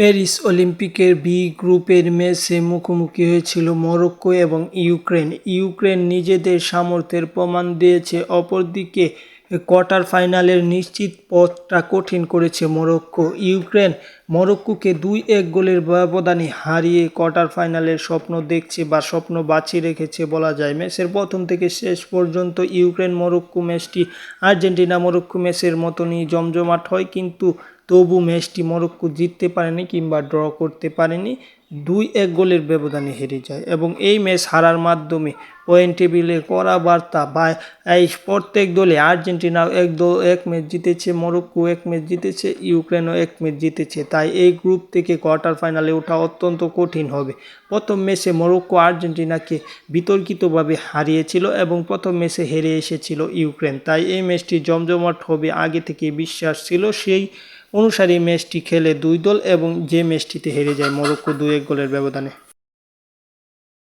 Paris অলিম্পিকের B গ্রুপের ম্যাচে মুখোমুখি হয়েছিল মরক্কো এবং ইউক্রেন। ইউক্রেন নিজেদের সামর্থ্যের প্রমাণ দিয়েছে। অপরদিকে, কোয়ার্টার ফাইনালের নিশ্চিত পথটা কঠিন করেছে মরক্কো। ইউক্রেন মরক্কোকে দুই এক গোলের ব্যবধানে হারিয়ে কোয়ার্টার ফাইনালের স্বপ্ন দেখছে বা স্বপ্ন বাঁচিয়ে রেখেছে বলা যায়। ম্যাচের প্রথম থেকে শেষ পর্যন্ত ইউক্রেন মরক্কো ম্যাচটি আর্জেন্টিনা মরক্কো ম্যাচের মতনই জমজমাট হয়, কিন্তু তবু ম্যাচটি মরক্কো জিততে পারেনি কিংবা ড্র করতে পারেনি। দুই এক গোলের ব্যবধানে হেরে যায় এবং এই ম্যাচ হারার মাধ্যমে পয়েন্ট টেবিলে কড়া বার্তা বা এই প্রত্যেক দলে আর্জেন্টিনা এক দল এক ম্যাচ জিতেছে মরক্কো এক ম্যাচ জিতেছে, ইউক্রেনও এক ম্যাচ জিতেছে। তাই এই গ্রুপ থেকে কোয়ার্টার ফাইনালে ওঠা অত্যন্ত কঠিন হবে। প্রথম ম্যাচে মরক্কো আর্জেন্টিনাকে বিতর্কিতভাবে হারিয়েছিল এবং প্রথম ম্যাচে হেরে এসেছিল ইউক্রেন। তাই এই ম্যাচটি জমজমাট হবে আগে থেকে বিশ্বাস ছিল সেই অনুসারে ম্যাচটি খেলে দুই দল এবং যে ম্যাচটিতে হেরে যায় মরক্কো দুই এক গোলের ব্যবধানে।